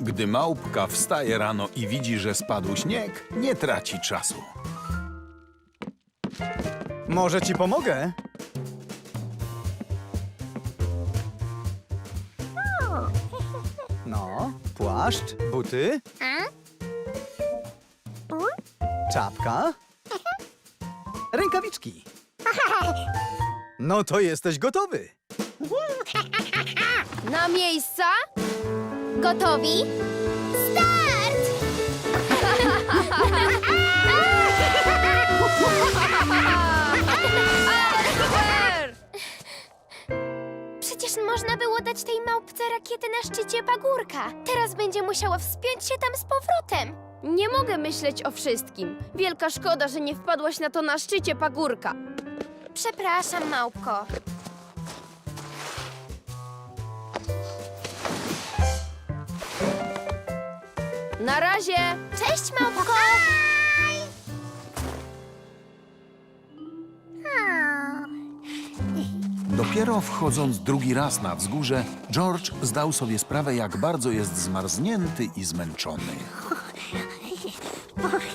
Gdy małpka wstaje rano i widzi, że spadł śnieg, nie traci czasu. Może ci pomogę? No, płaszcz, buty, czapka, rękawiczki. No to jesteś gotowy. Na miejsca? Gotowi? Start! Przecież można było dać tej małpce rakiety na szczycie pagórka. Teraz będzie musiała wspiąć się tam z powrotem. Nie mogę myśleć o wszystkim. Wielka szkoda, że nie wpadłaś na to na szczycie pagórka. Przepraszam, małpko. Na razie! Cześć, małpko! Dopiero wchodząc drugi raz na wzgórze, George zdał sobie sprawę, jak bardzo jest zmarznięty i zmęczony.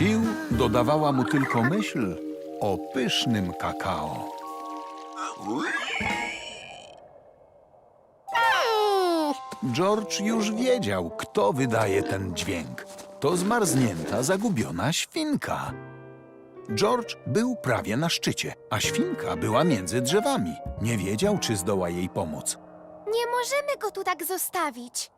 Sił dodawała mu tylko myśl o pysznym kakao. George już wiedział, kto wydaje ten dźwięk. To zmarznięta, zagubiona świnka. George był prawie na szczycie, a świnka była między drzewami. Nie wiedział, czy zdoła jej pomóc. Nie możemy go tu tak zostawić.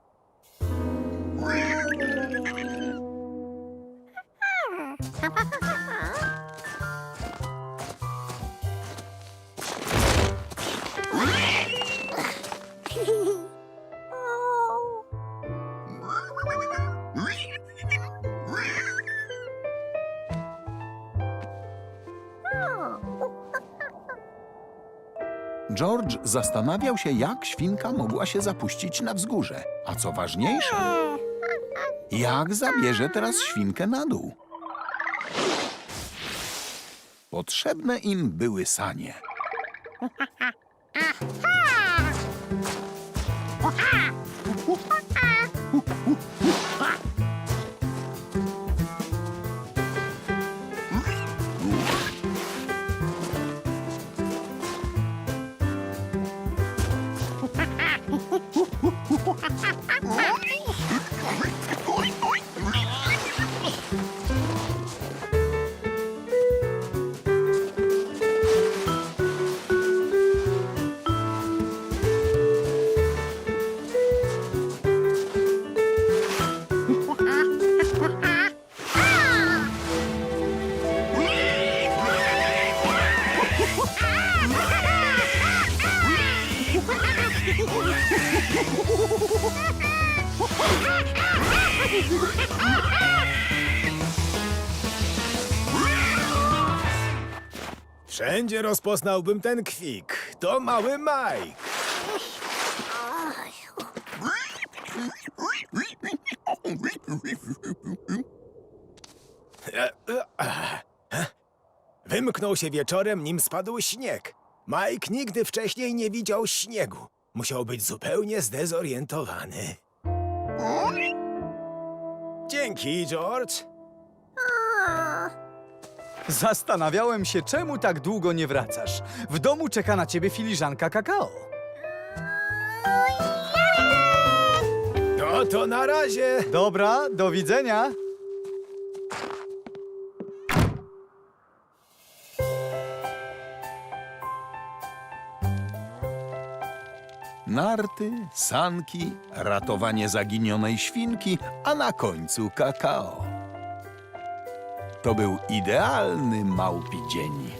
George zastanawiał się, jak świnka mogła się zapuścić na wzgórze. A co ważniejsze, jak zabierze teraz świnkę na dół? Potrzebne im były sanie. Wszędzie rozpoznałbym ten kwik. To mały Mike. Wymknął się wieczorem, nim spadł śnieg. Mike nigdy wcześniej nie widział śniegu. Musiał być zupełnie zdezorientowany. Dzięki, George. Zastanawiałem się, czemu tak długo nie wracasz. W domu czeka na ciebie filiżanka kakao. No to na razie. Dobra, do widzenia. Narty, sanki, ratowanie zaginionej świnki, a na końcu kakao. To był idealny małpi dzień.